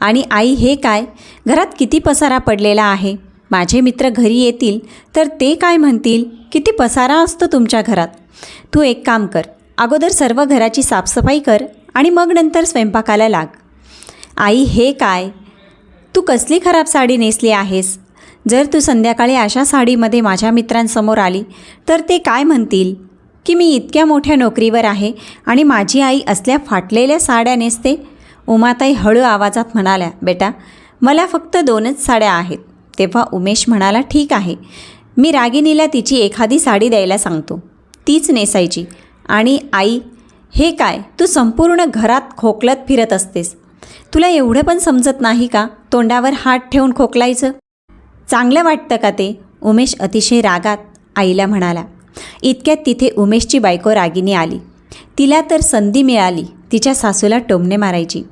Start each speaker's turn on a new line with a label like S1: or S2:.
S1: आणि आई हे काय? घरात किती पसारा पडलेला आहे? माझे मित्र घरी येतील तर ते काय म्हणतील? किती पसारा असतो तुमच्या घरात? तू एक काम कर अगोदर सर्व घराची साफसफाई कर आणि मग नंतर स्वयंपाकाला लाग. आई हे काय? तू कसली खराब साडी नेसली आहेस? जर तू संध्याकाळी अशा साडीमध्ये माझ्या मित्रांसमोर आली तर ते काय म्हणतील? की मी इतक्या मोठ्या नोकरीवर आहे आणि माझी आई असल्या फाटलेल्या साड्या नेसते उमाताई हळू आवाजात म्हणाल्या बेटा मला फक्त दोनच साड्या आहेत. तेव्हा उमेश म्हणाला ठीक आहे. मी रागिनीला तिची एखादी साडी द्यायला सांगतो. तीच नेसायची. आणि आई हे काय? तू संपूर्ण घरात खोकलत फिरत असतेस. तुला एवढं पण समजत नाही का? तोंडावर हात ठेवून खोकलायचं? चांगलं वाटतं का ते? उमेश अतिशय रागात आईला म्हणाला. इतक्यात तिथे उमेशची बायको रागिनी आली. तिला तर संधी मिळाली. तिच्या सासूला टोमणे मारायची.